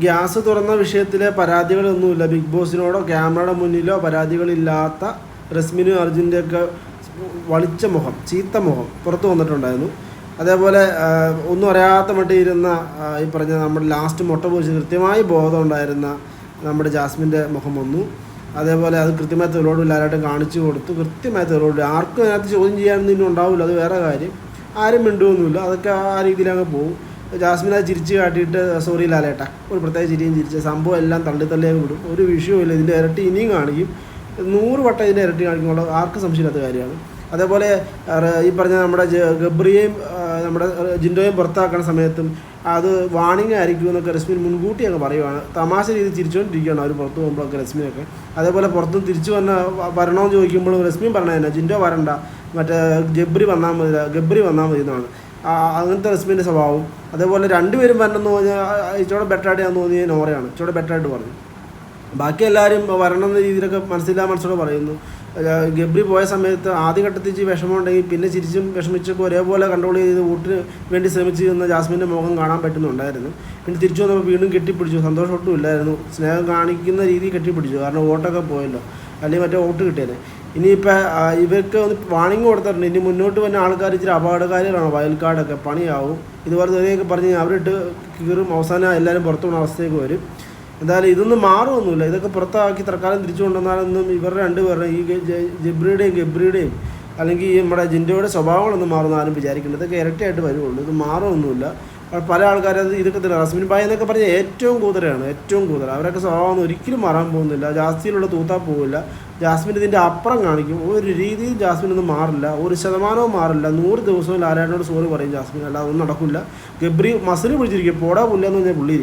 Gas തുറന്ന വിഷയത്തിലെ പരാതികളൊന്നുമില്ല. Big ബോസിനോടോ ക്യാമറയുടെ മുന്നിലോ പരാതികളില്ലാത്ത റസ്മിനും അർജുന്റെയൊക്കെ വളിച്ച മുഖം ചീത്ത മുഖം പുറത്തു വന്നിട്ടുണ്ടായിരുന്നു. അതേപോലെ ഒന്നും അറിയാത്ത മട്ടിയിരുന്ന ഈ പറഞ്ഞ നമ്മുടെ ലാസ്റ്റ് മുട്ട പൊഴിച്ച് കൃത്യമായി ബോധം ഉണ്ടായിരുന്ന നമ്മുടെ ജാസ്മിന്റെ മുഖം വന്നു. അതേപോലെ അത് കൃത്യമായി തെളിവോട് എല്ലാവരായിട്ടും കാണിച്ചു കൊടുത്തു. കൃത്യമായി തെളിവോട് ആർക്കും അതിനകത്ത് ചോദ്യം ചെയ്യാനൊന്നും ഉണ്ടാവില്ല. അത് വേറെ കാര്യം. ആരും മിണ്ടുമൊന്നുമില്ല അതൊക്കെ ആ രീതിയിൽ അങ്ങ് പോകും ജാസ്മിൻ അത് ചിരിച്ച് കാട്ടിയിട്ട് സോറി ലാലേട്ട ഒരു പ്രത്യേക ചിരിയും ചിരിച്ച് സംഭവം എല്ലാം തള്ളി തള്ളിയായി വിടും. ഒരു വിഷയവുമില്ല ഇതിന്റെ ഇരട്ടി ഇനിയും കാണിക്കും. നൂറ് വട്ടം ഇതിന്റെ ഇരട്ടി കാണിക്കുമ്പോൾ ആർക്ക് സംശയമില്ലാത്ത കാര്യമാണ്. അതേപോലെ ഈ പറഞ്ഞ നമ്മുടെ ഗബ്രിയെയും നമ്മുടെ ജിൻഡോയും പുറത്താക്കുന്ന സമയത്തും അത് വാണിംഗ് ആയിരിക്കും എന്നൊക്കെ രശ്മിൻ മുൻകൂട്ടി അങ്ങ് പറയുവാണ്. തമാശ രീതി തിരിച്ചുകൊണ്ടിരിക്കുകയാണ് അവർ പുറത്ത് പോകുമ്പോഴൊക്കെ രശ്മിയൊക്കെ അതേപോലെ പുറത്ത് തിരിച്ചു വന്ന വരണമെന്ന് ചോദിക്കുമ്പോഴും രശ്മിയും പറഞ്ഞ തന്നെ ജിൻഡോ വരണ്ട മറ്റേ ജബ്രി വന്നാൽ മതി ഗബ്രി വന്നാൽ മതി എന്നാണ്. അങ്ങനത്തെ റെസ്മിന്റെ സ്വഭാവം. അതേപോലെ രണ്ടുപേരും വരണമെന്ന് പറഞ്ഞാൽ ഇച്ചോടെ ബെറ്ററായിട്ട് ഞാൻ തോന്നിയത് നോറയാണ്. ഇച്ചോടെ ബെറ്ററായിട്ട് പറഞ്ഞു. ബാക്കി എല്ലാവരും വരണം എന്ന രീതിയിലൊക്കെ മനസ്സില്ലാ മനസ്സോടെ പറയുന്നു. ഗബ്രി പോയ സമയത്ത് ആദ്യഘട്ടത്തിൽ ഘട്ടത്തിൽ വിഷമം ഉണ്ടെങ്കിൽ പിന്നെ ചിരിച്ചും വിഷമിച്ചൊക്കെ ഒരേപോലെ കൺട്രോൾ ചെയ്ത് വോട്ടിന് വേണ്ടി ശ്രമിച്ചു നിന്ന ജാസ്മിന്റെ മുഖം കാണാൻ പറ്റുന്നുണ്ടായിരുന്നു. പിന്നെ തിരിച്ചു വന്നപ്പോൾ വീണ്ടും കെട്ടിപ്പിടിച്ചു. സന്തോഷം ഒട്ടും ഇല്ലായിരുന്നു സ്നേഹം കാണിക്കുന്ന രീതിയിൽ കെട്ടിപ്പിടിച്ചു. കാരണം വോട്ടൊക്കെ പോയല്ലോ. അല്ലെങ്കിൽ മറ്റേ വോട്ട് കിട്ടിയത് ഇനിയിപ്പോൾ ഇവർക്ക് ഒന്ന് വാണിംഗ് കൊടുത്തിട്ടുണ്ട്. ഇനി മുന്നോട്ട് വന്ന ആൾക്കാർ ഇച്ചിരി അപകടകാരികളാണ്. വയൽക്കാടൊക്കെ പണിയാവും. ഇതുപോലെ ഇതൊക്കെ പറഞ്ഞ് അവരിട്ട് കീറും. അവസാനം എല്ലാവരും പുറത്തു പോകുന്ന അവസ്ഥയൊക്കെ വരും. എന്തായാലും ഇതൊന്നും മാറുമൊന്നുമില്ല ഇതൊക്കെ പുറത്താക്കി തൽക്കാലം തിരിച്ചു കൊണ്ടുവന്നാലൊന്നും ഇവരുടെ രണ്ടുപേരുടെ ഈ ജബ്രിയുടെയും ഗബ്രിയുടെയും അല്ലെങ്കിൽ ഈ നമ്മുടെ ജിൻഡോയുടെ സ്വഭാവങ്ങളൊന്നും മാറുന്ന ആരും വിചാരിക്കുന്നത് ഇതൊക്കെ ഇരട്ടിയായിട്ട് വരുള്ളൂ ഇത് മാറുമൊന്നുമില്ല പല ആൾക്കാരും അത് ഇതൊക്കെ തന്നെ റസ്മിൻ ഭായ് എന്നൊക്കെ പറഞ്ഞാൽ ഏറ്റവും കൂതലാണ് ഏറ്റവും കൂതൽ അവരൊക്കെ സ്വഭാവം ഒരിക്കലും മാറാൻ പോകുന്നില്ല. ജാസ്തിയിലുള്ള തൂത്താൽ പോവില്ല. ജാസ്മിൻ ഇതിന്റെ അപ്പുറം കാണിക്കും. ഒരു രീതിയിൽ ജാസ്മിൻ ഒന്നും മാറില്ല. ഒരു ശതമാനവും മാറില്ല. നൂറ് ദിവസവും ലാലാനോട് സോറി പറയും ജാസ്മിൻ. അല്ല ഒന്നും നടക്കില്ല ഗബ്രി മസിൽ പിടിച്ചിരിക്കും. പോടാ പുല്ലെന്ന് പറഞ്ഞാൽ പുള്ളി